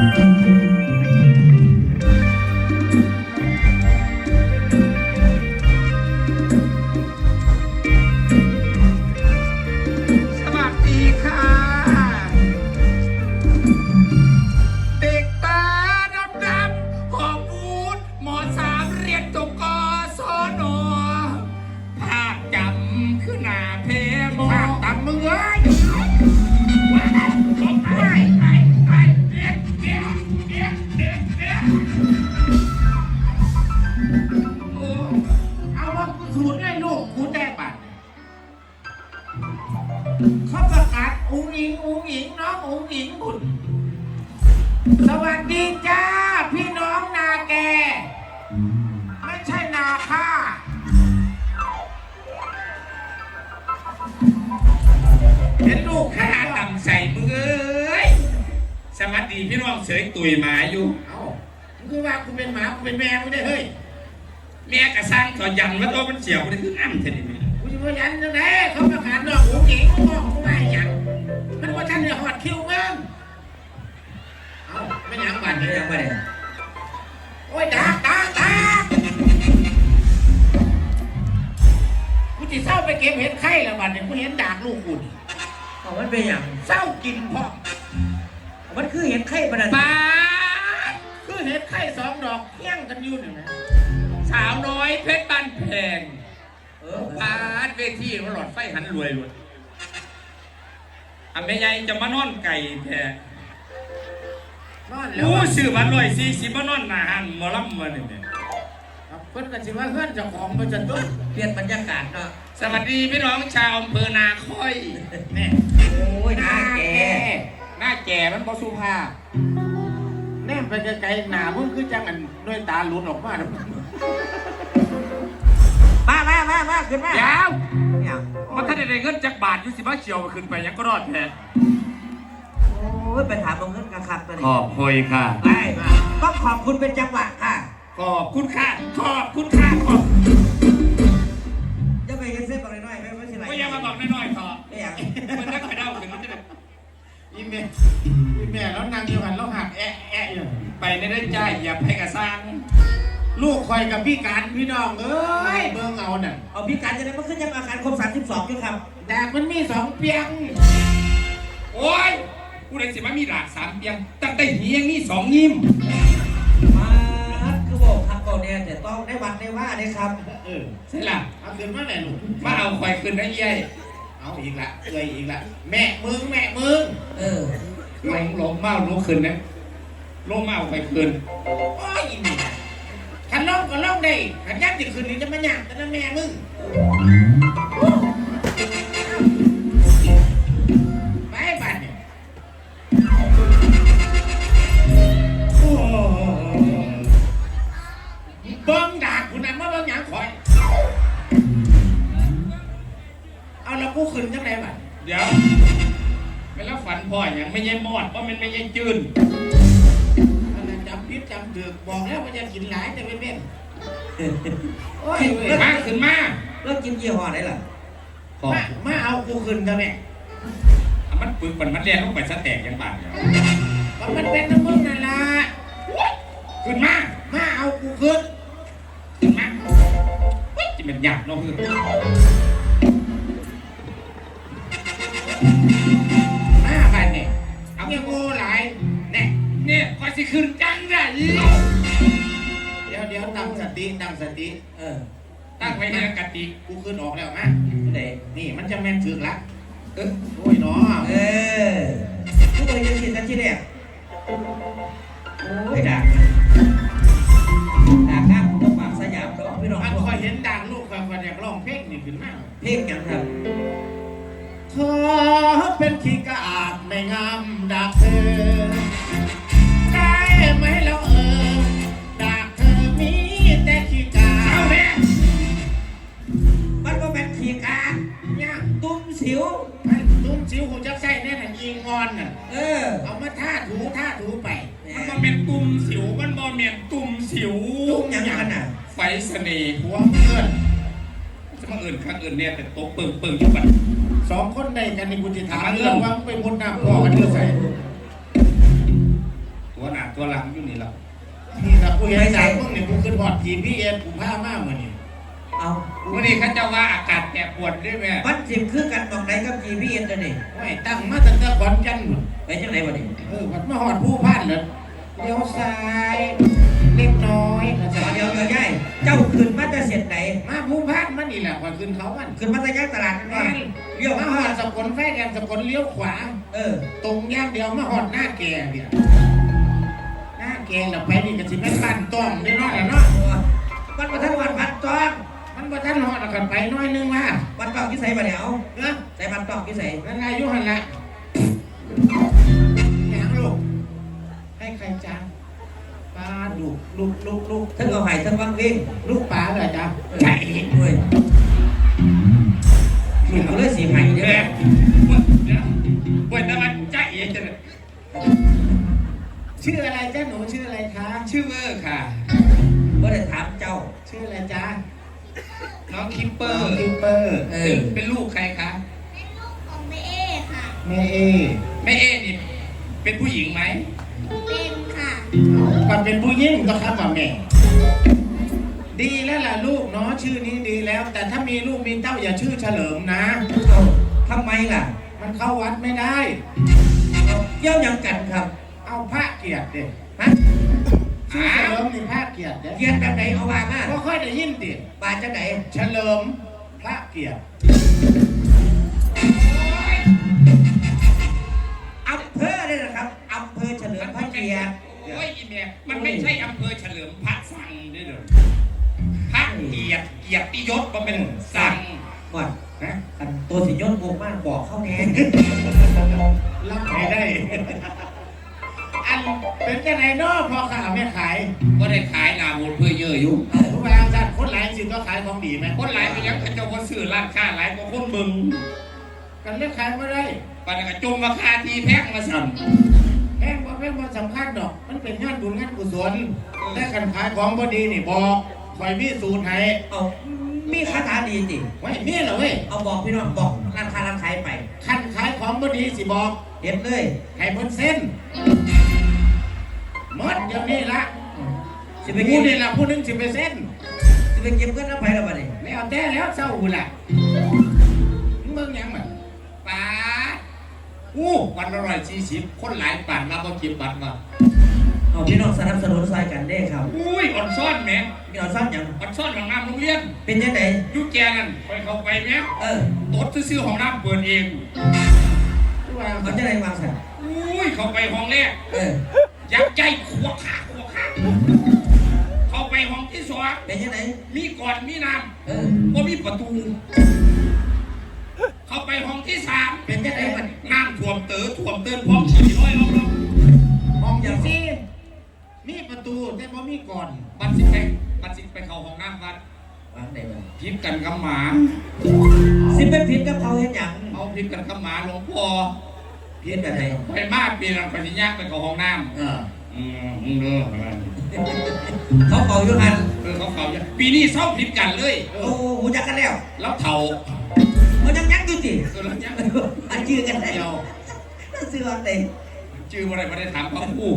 ส เขาประกาศอุ้งอิงอุ้งอิงน้องอุ้งอิงบุญสวัสดีจ้า พี่น้องนาแก ไม่ใช่นาข้าเห็นลูกค้าต่ำใส่มึงเอ้ยสวัสดีพี่น้องเสยตุยหมาอยู่ เอ้ามึงคือว่ากูเป็นหมากูเป็นแมวไม่ได้เฮ้ยแม่กระซังขอยันว่าตัวมันเสียวมันคืออ้ำเท่านี้แม่กูจะมายันจังไงเขาประกาศน้องหูหญิงมึงบอก ท่านเนี่ยหอดคิวมึงเอ้าไม่หยังบัดไม่นี้ยังไม่ได้โอ้ยดักดักดักกูจะเศร้าไปเก็บเห็ดไข่ละบัดเนี่ยกูเห็นดากลูกกูนี่เอามันเป็นอย่างเศร้ากินพอมันคือเห็นไข่ประดันปาดคือเห็ดไข่สองดอกเพี้ยงกันอยู่นี่นะสาวน้อยเพชรบ้านแพงเออปาดเวทีมันหลอดไฟหันรวยรวย อะแม่ใหญ่จะมานอนไก่แท้นอนแล้วโอ้อะซื้อวันรวยสี่สิบมานอนหนาหันหมอลำมาเนี่ย ครับเพิ่นก็สิว่าเพื่อนเจ้าของมาจะตุ้มเปลี่ยนบรรยากาศเนาะสวัสดีพี่น้องชาวอำเภอนาค่อยแม่โอ้ยหน้าแกหน้าแก่มันบอสุภาพแนมไปไกลๆหนามึงคือจังอันด้วยตาหลุดออกมาเด้อมามามามาขึ้นมา ยาวเนี่ยมันถ้า ได้เงินจากบาทอยุสิบ้าเฉียวขึ้นไปยังก็รอดแท้โอ้ยไปถามตรงเงินกระคักตัวนี้ขอบคุยค่ะ ไปต้องขอบคุณเป็นจังหวะค่ะ ขอบคุณค่ะ ขอบคุณค่ะขอบจะไปเห็นเส้นบอกน้อยๆไม่ไม่ใช่ไรก็ยังมาบอกน้อยๆขอไม่อยากมันนักไปเดาขึ้นมันจะได้อีแม่อีแม่แล้วนางอยู่หันแล้วหักแอะแอะอยู่ไปในได้ใจอย่าไปกระซัง ลูกคอยกับพี่การพี่น้องเอ้ยเบิ่งเอาน่ะเอาพี่การจะได้มาขึ้นยังอาคารครบ32อยู่ครับดากมันมีสองเปียง โอ้ยกูเลยสิมามีหลากสามเพียง ตั้งแต่เฮียงนี่สองยิ้มมาคือบอกครับบอกเนี่ยจะต้องได้วัดได้ว่าได้ครับเออใช่ล่ะเอาขึ้นมาไหนลูกมาเอาควายขึ้นได้ยัยเอาอีกละเอ้ยอีกละแม่มึงแม่มึงเออลงลงเมาลงขึ้นนะลงเมาควายขึ้นโอ้ย อีนี่ขันล่องก็ล่องได้ขันยักษ์จะขึ้นนี่จะมาหยาบแต่นั่นแม่มึงไปบัดเนี่ยโอ้เบิ้งดากคุณนั่นมาเบิ้งหยังข่อย เอาแล้วกูขึ้นจังไหนบัดเดี๋ยวไม่แล้วฝันพ่ออย่างไม่ใช่มอดเพราะมันไม่ใช่จืน อันนั้นจำพิษจำถึกบอกแล้วว่าจะกินหลายจะเป็นเม่น โอ้ยเว้ยมาขึ้นมาแล้วกินยี่ห้อไหนล่ะขอมามาเอากูขึ้นกันแม่อะมันปึกปันมันแรงลงไปสะแตกยังบาดเดียวก็มันเป็นน้ำมึงนั่นล่ะขึ้นมา มาเอากูขึ้นขึ้นมาเฮ้ยจะเป็นหยาบเนาะเพื่อนมาบัดเนี่ยเอาเงี้ยกูหลายเนี่ยเนี่ยคอยสิขึ้นจังได้ เดี๋ยวเดี๋ยวตั้งสติตั้งสติ เออ ตั้งไว้ในกติกูขึ้นออกแล้วมาที่ไหนนี่มันจะแม่นถึกละเออโอ้ยเนาะเออผู้บริหารกินทันทีเนี่ยโอ้ยด่าด่าข้ามตัวปากสยามดอกพี่น้องมันคอยเห็นดังลูกคอยคอยอยากร้องเพลงนี่ขึ้นมาเพลงยังครับขอเป็นขี้กาดในงามดักเธอ สิวไอ้ตุ้มสิวหูจักใส่แน่น่ะยิงงอนน่ะ เออ เอามาท่าถูท่าถูไป มันบ่เป็นตุ่มสิว มันบ่แม่นตุ่มสิวตุ้มยังกันน่ะ ไฟเสน่ห์หัวเพื่อนจะมาเอื่นข้างอื่นเนี่ยแต่ตกเปิงเปิงอยู่บัดสองคนได้กันนี่กูจะถามเรื่องว่ามึงไปมุดน้ำพ่อกันเรื่องใส่ตัวหนาตัวหลังอยู่นี่แล้วนี่ครับกูเห็นจากพวกนี่กูขึ้นพอดทีพี่เอ็นกูผ้ามากเหมือนนี่ เอาวันนี้เขาจะว่าอากาศแปรปรวนด้วยแม่มันสิบคือกันตรงไหนกับ GPS ตัวนี้ไม่ตั้งมาตั้งแต่ขอนแก่นหมดไปจังไหนวะนี่เออวัดมาหอดผู้พานเลยเลี้ยวซ้ายเล็กน้อยนะจ๊ะเดี๋ยวเดี๋ยวย่ายเจ้าขึ้นมาจะเสร็จไหนมาผู้พานมันนี่แหละกว่าขึ้นเขามันขึ้นมาจะย่างตลาดนั่นแม่ว่านเลี้ยวมามาหหออดดสกลไฟแดงสกลเลี้ยวขวา เออ ตรงย่างเดียวมาหอดหน้าแกเนี่ยหน้าแกเราไปนี่ก็สิเป็นบ้านต้อมได้น้อยละเนาะมันมาทั้งวันพันจองมัน บ่ทันหอดแล้วกันไปน้อยนึงว่าวันตอกที่ใส่มาเดี๋ยวเนาะใส่วันตอกที่ใส่นั่นไงยุหันละหยังลูกให้ใครจ้าป้าลูกลูกลูกลูกทั้งเอาไห่ทั้งวังเว้งลูกป้าเลยจ้าใช่เว้ยลูกกูเลยสีไห่เด้แม่อเดี๋ยวเว้ยแต่มันใจเย็นจังเลยชื่ออะไรจ้าหนูชื่ออะไรคะ ชื่อเวอร์ค่ะบ่ได้ถามเจ้า ชื่ออะไรจ้า น้องคิปเปอน้องร์คิปเปอร์ เอเป็นอเป็นลูกใครคะ เป็นลูกของแม่เอค่ะ แม่เอแม่เอ๊นี่เป็นผู้หญิงไหม เป็นค่ะก่อนเป็นผู้ยิ่งก็ครับว่าแม่ ดีแล้วล่ะลูกเนาะชื่อนี้ดีแล้ว แต่ถ้ามีลูกมีเต้าอย่าชื่อเฉลิมนะเอาทำไมล่ะ มันเข้าวัดไม่ได้เอาเยี่ยวยังกันครับ เอาพระเกียรติเด็ฮะ ชื่อเฉลิมนี่พระเกียรติเด้เกียนแบบไหนเอาว่ามาก็ค่อยได้ยินดิบาดจังไหนเฉลิมพระเกียรติอำเภอเลยนะครับอำเภอเฉลิมพระเกียรติโอ้ยอีเมียมันไม่ใช่อำเภอเฉลิมพระสังด้วยเหรอพระเกียรติเกียรติยศมันเป็นสังก่อนนะอันตัวสิยศงงมากบอกเข้าแน่รับไม่ได้อัน เป็นจะไหนเนาะพอข่าวไม่ขายก็ได้ขายนาบุญเพื่อเยอะอยู่ทุกอย่างจัดคนหลายสิก็ขายของดีไหมคนหลายไปยังเขาเจ้าคนซื้อร้านค้าหลายกว่าคนมึงกันเลือกขายไม่ได้ปันนกระจมราคาทีแพงมาสั่นแพงบ่แพงบ่สำคัญดอก มันเป็นงานบุญงานกุศลแต่กันขายของบ่ดีนี่บอกคอยมีสูตรให้เอามีคาถาดีจิไว้มีเหรอเว้ยเอาบอกพี่น้องบอกร้านค้าร้านขายไปคันขายของบ่ดีสิบอกเด็ดเลยให้บนเส้น สิไปผู้เก็บนี่ละผู้หนึงสิไปเส้นสิไปเก็บเงินน้ำไผ่แล้วบัดนี้แล้วแต่แล้วเศร้าหูละมึงเบิ่งหยังมันป้าดอู้วันละร้อยสี่สิบคนหลายปั่นมาบ่เก็บบัตรมาเอาพี่น้องสนับสนุนซอยกันได้ครับอุ้ยอ่อนซ่อนแหม่มีเอาซ่อนหยังอ่อนซ่อนของน้ำโรงเรียนเป็นยังไงอยุแกนั่นไปเข้าไปแหม่เออตดซื้อๆของน้ำเปิดเองผู้ว่าเอาจะได้วางสันอุ้ยเข้าไปห้องแรก เออยักษ์ใหญ่ขวขาขวขาเข้า ไปห้องที่สองเป็นยังไงมีก่อนมีน้เออำก็มีประตู เข้าไปห้องที่สามเป็นยังไงบัดน้ำท่วมเต๋อท่วมเตือนพร้อมขี่ร้อยรอบห้องอย่างนี้มีประตูแต่บ่มีก่อนๆบัดสิไปบัดสิไปเข้าห้องน้ำวัดวางได้บัดพิมกันกับหมาสิเป็นพิษกับเขาเห็นหยังเอาพิมกันกับหมาหลวงพ่อพิษแบบไหนไปมาปีนังไปสิยากไปเข้าห้องน้เออำอืมมึงเด้อเขาเป่าอยู่หันเออเขาเขาอย่าปีนี้เศร้าพิมกันเลยโอ้หูจักกันแล้วแล้วเถ่าเขายังยักอยู่สิเออแล้วยังอันชื่อกันได้เดียวนั่นซื้อว่าเต็มชื่ออะไรไม่ได้ถามเขาคู่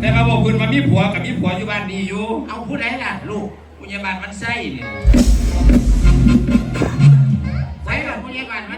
แต่มาบอกคุณมามีผัวกับมีผัวอยู่บ้านดีอยู่ เอาผู้ใดล่ะ ลูกปุญญาบาลมันไส้เนี่ยใส่หลังผู้ใหญ่บ้านมัน